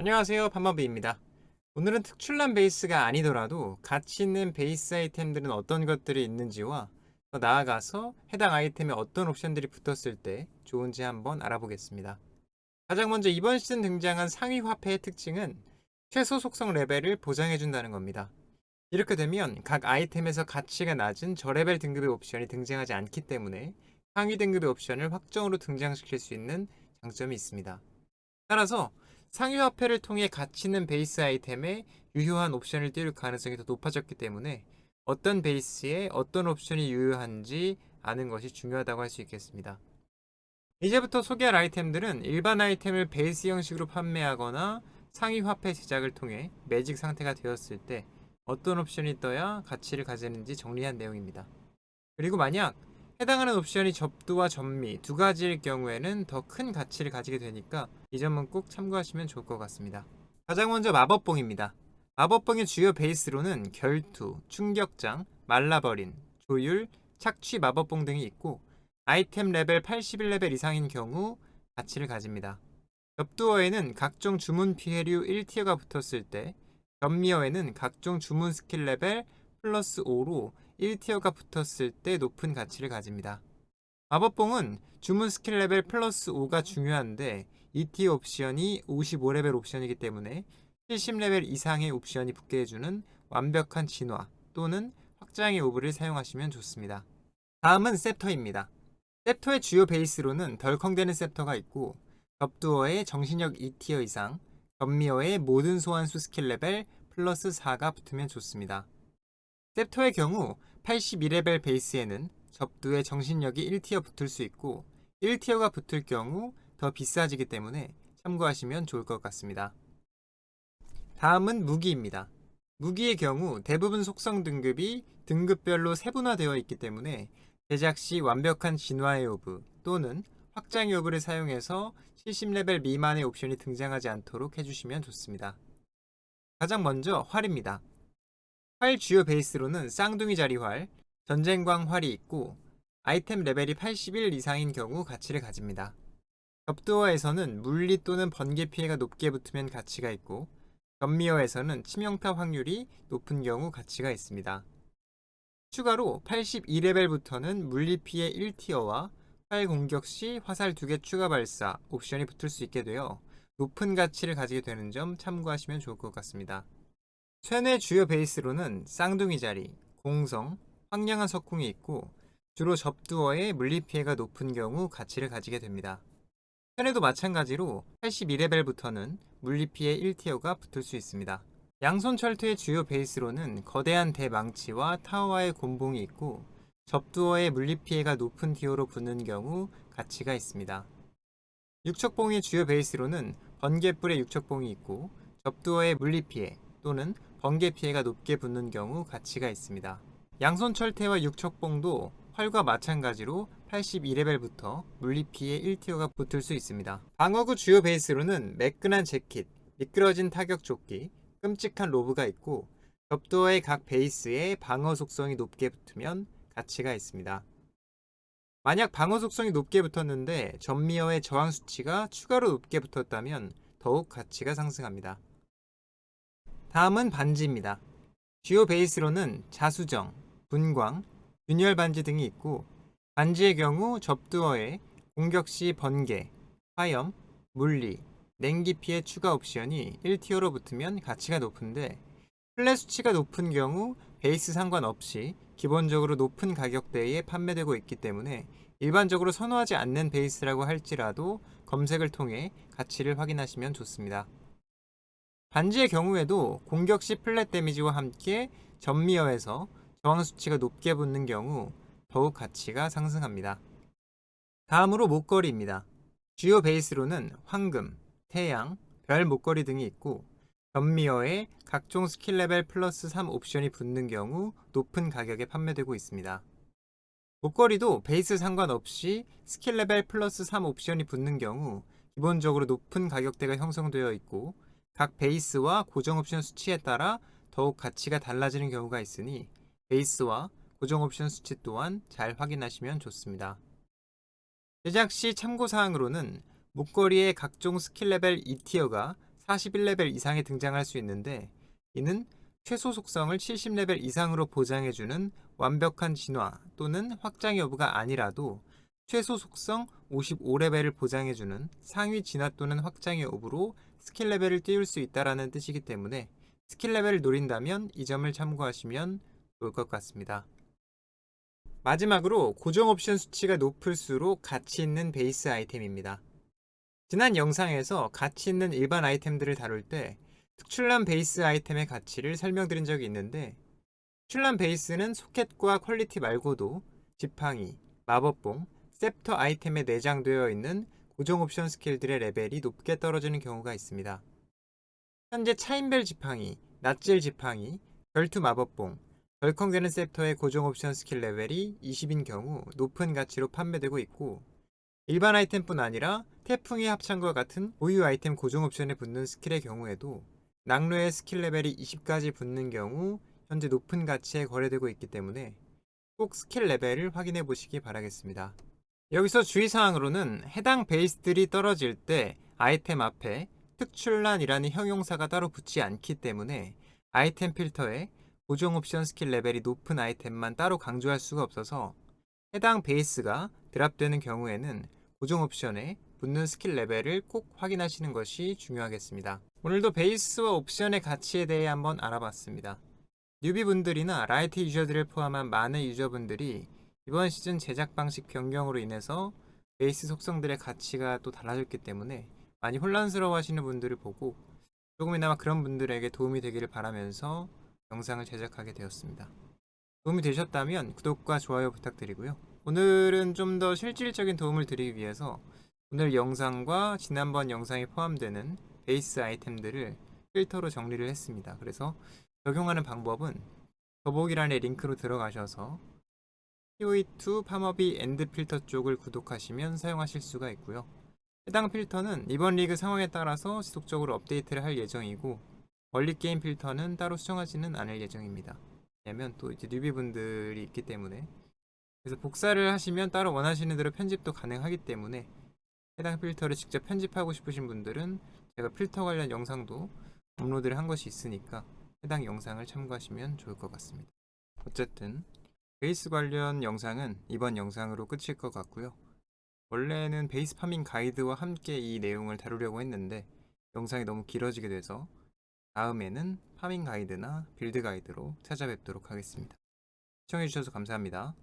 안녕하세요. 판마비입니다. 오늘은 특출난 베이스가 아니더라도 가치 있는 베이스 아이템들은 어떤 것들이 있는지와 더 나아가서 해당 아이템에 어떤 옵션들이 붙었을 때 좋은지 한번 알아보겠습니다. 가장 먼저 이번 시즌 등장한 상위 화폐의 특징은 최소 속성 레벨을 보장해준다는 겁니다. 이렇게 되면 각 아이템에서 가치가 낮은 저레벨 등급의 옵션이 등장하지 않기 때문에 상위 등급의 옵션을 확정으로 등장시킬 수 있는 장점이 있습니다. 따라서 상위 화폐를 통해 가치 있는 베이스 아이템에 유효한 옵션을 띄울 가능성이 더 높아졌기 때문에 어떤 베이스에 어떤 옵션이 유효한지 아는 것이 중요하다고 할 수 있겠습니다. 이제부터 소개할 아이템들은 일반 아이템을 베이스 형식으로 판매하거나 상위 화폐 제작을 통해 매직 상태가 되었을 때 어떤 옵션이 떠야 가치를 가지는지 정리한 내용입니다. 그리고 만약 해당하는 옵션이 접두와 전미 두 가지일 경우에는 더 큰 가치를 가지게 되니까 이 점은 꼭 참고하시면 좋을 것 같습니다. 가장 먼저 마법봉입니다. 마법봉의 주요 베이스로는 결투, 충격장, 말라버린, 조율, 착취 마법봉 등이 있고 아이템 레벨 81레벨 이상인 경우 가치를 가집니다. 접두어에는 각종 주문 피해류 1티어가 붙었을 때 전미어에는 각종 주문 스킬 레벨 플러스 5로 1티어가 붙었을 때 높은 가치를 가집니다. 마법봉은 주문 스킬 레벨 플러스 5가 중요한데 2티어 옵션이 55레벨 옵션이기 때문에 70레벨 이상의 옵션이 붙게 해주는 완벽한 진화 또는 확장의 오브를 사용하시면 좋습니다. 다음은 셉터입니다. 셉터의 주요 베이스로는 덜컹대는 셉터가 있고 접두어의 정신력 2티어 이상, 전미어의 모든 소환수 스킬 레벨 플러스 4가 붙으면 좋습니다. 셉터의 경우 82레벨 베이스에는 접두의 정신력이 1티어 붙을 수 있고 1티어가 붙을 경우 더 비싸지기 때문에 참고하시면 좋을 것 같습니다. 다음은 무기입니다. 무기의 경우 대부분 속성 등급이 등급별로 세분화되어 있기 때문에 제작 시 완벽한 진화의 오브 또는 확장의 오브를 사용해서 70레벨 미만의 옵션이 등장하지 않도록 해주시면 좋습니다. 가장 먼저 활입니다. 활 주요 베이스로는 쌍둥이 자리 활, 전쟁광 활이 있고 아이템 레벨이 81 이상인 경우 가치를 가집니다. 접두어에서는 물리 또는 번개 피해가 높게 붙으면 가치가 있고 전미어에서는 치명타 확률이 높은 경우 가치가 있습니다. 추가로 82레벨부터는 물리 피해 1티어와 활 공격 시 화살 2개 추가 발사 옵션이 붙을 수 있게 되어 높은 가치를 가지게 되는 점 참고하시면 좋을 것 같습니다. 쇠뇌 주요 베이스로는 쌍둥이 자리, 공성, 황량한 석궁이 있고 주로 접두어에 물리 피해가 높은 경우 가치를 가지게 됩니다. 쇠뇌도 마찬가지로 82레벨부터는 물리 피해 1티어가 붙을 수 있습니다. 양손 철퇴의 주요 베이스로는 거대한 대망치와 타워와의 곤봉이 있고 접두어의 물리 피해가 높은 티어로 붙는 경우 가치가 있습니다. 육척봉의 주요 베이스로는 번개뿔의 육척봉이 있고 접두어의 물리 피해 또는 번개 피해가 높게 붙는 경우 가치가 있습니다. 양손 철퇴와 육척봉도 활과 마찬가지로 82레벨부터 물리 피해 1티어가 붙을 수 있습니다. 방어구 주요 베이스로는 매끈한 재킷, 미끄러진 타격 조끼, 끔찍한 로브가 있고 접두어의 각 베이스에 방어 속성이 높게 붙으면 가치가 있습니다. 만약 방어 속성이 높게 붙었는데 전미어의 저항 수치가 추가로 높게 붙었다면 더욱 가치가 상승합니다. 다음은 반지입니다. 주요 베이스로는 자수정, 분광, 균열 반지 등이 있고 반지의 경우 접두어에 공격 시 번개, 화염, 물리, 냉기 피해 추가 옵션이 1티어로 붙으면 가치가 높은데 플랫 수치가 높은 경우 베이스 상관없이 기본적으로 높은 가격대에 판매되고 있기 때문에 일반적으로 선호하지 않는 베이스라고 할지라도 검색을 통해 가치를 확인하시면 좋습니다. 반지의 경우에도 공격 시 플랫 데미지와 함께 전미어에서 저항 수치가 높게 붙는 경우 더욱 가치가 상승합니다. 다음으로 목걸이입니다. 주요 베이스로는 황금, 태양, 별 목걸이 등이 있고 전미어에 각종 스킬 레벨 플러스 3 옵션이 붙는 경우 높은 가격에 판매되고 있습니다. 목걸이도 베이스 상관없이 스킬 레벨 플러스 3 옵션이 붙는 경우 기본적으로 높은 가격대가 형성되어 있고 각 베이스와 고정 옵션 수치에 따라 더욱 가치가 달라지는 경우가 있으니 베이스와 고정 옵션 수치 또한 잘 확인하시면 좋습니다. 제작 시 참고사항으로는 목걸이의 각종 스킬 레벨 2티어가 41레벨 이상에 등장할 수 있는데 이는 최소 속성을 70레벨 이상으로 보장해주는 완벽한 진화 또는 확장 여부가 아니라도 최소 속성 55레벨을 보장해주는 상위 진화 또는 확장 여부로 스킬 레벨을 띄울 수 있다라는 뜻이기 때문에 스킬 레벨을 노린다면 이 점을 참고하시면 좋을 것 같습니다. 마지막으로 고정 옵션 수치가 높을수록 가치 있는 베이스 아이템입니다. 지난 영상에서 가치 있는 일반 아이템들을 다룰 때 특출난 베이스 아이템의 가치를 설명드린 적이 있는데 특출난 베이스는 소켓과 퀄리티 말고도 지팡이, 마법봉, 셉터 아이템에 내장되어 있는 고정 옵션 스킬들의 레벨이 높게 떨어지는 경우가 있습니다. 현재 차인벨 지팡이, 낫질 지팡이, 별투 마법봉, 덜컹대는 셉터의 고정 옵션 스킬 레벨이 20인 경우 높은 가치로 판매되고 있고 일반 아이템뿐 아니라 태풍의 합창과 같은 보유 아이템 고정 옵션에 붙는 스킬의 경우에도 낙뢰의 스킬 레벨이 20까지 붙는 경우 현재 높은 가치에 거래되고 있기 때문에 꼭 스킬 레벨을 확인해 보시기 바라겠습니다. 여기서 주의사항으로는 해당 베이스들이 떨어질 때 아이템 앞에 특출난이라는 형용사가 따로 붙지 않기 때문에 아이템 필터에 고정 옵션 스킬 레벨이 높은 아이템만 따로 강조할 수가 없어서 해당 베이스가 드랍되는 경우에는 고정 옵션에 붙는 스킬 레벨을 꼭 확인하시는 것이 중요하겠습니다. 오늘도 베이스와 옵션의 가치에 대해 한번 알아봤습니다. 뉴비분들이나 라이트 유저들을 포함한 많은 유저분들이 이번 시즌 제작 방식 변경으로 인해서 베이스 속성들의 가치가 또 달라졌기 때문에 많이 혼란스러워 하시는 분들을 보고 조금이나마 그런 분들에게 도움이 되기를 바라면서 영상을 제작하게 되었습니다. 도움이 되셨다면 구독과 좋아요 부탁드리고요. 오늘은 좀 더 실질적인 도움을 드리기 위해서 오늘 영상과 지난번 영상에 포함되는 베이스 아이템들을 필터로 정리를 했습니다. 그래서 적용하는 방법은 더보기란의 링크로 들어가셔서 POE2 파머비 엔드 필터 쪽을 구독하시면 사용하실 수가 있고요. 해당 필터는 이번 리그 상황에 따라서 지속적으로 업데이트를 할 예정이고 원리 게임 필터는 따로 수정하지는 않을 예정입니다. 왜냐면 또 이제 뉴비분들이 있기 때문에 그래서 복사를 하시면 따로 원하시는 대로 편집도 가능하기 때문에 해당 필터를 직접 편집하고 싶으신 분들은 제가 필터 관련 영상도 업로드를 한 것이 있으니까 해당 영상을 참고하시면 좋을 것 같습니다. 어쨌든 베이스 관련 영상은 이번 영상으로 끝일 것 같고요. 원래는 베이스 파밍 가이드와 함께 이 내용을 다루려고 했는데 영상이 너무 길어지게 돼서 다음에는 파밍 가이드나 빌드 가이드로 찾아뵙도록 하겠습니다. 시청해주셔서 감사합니다.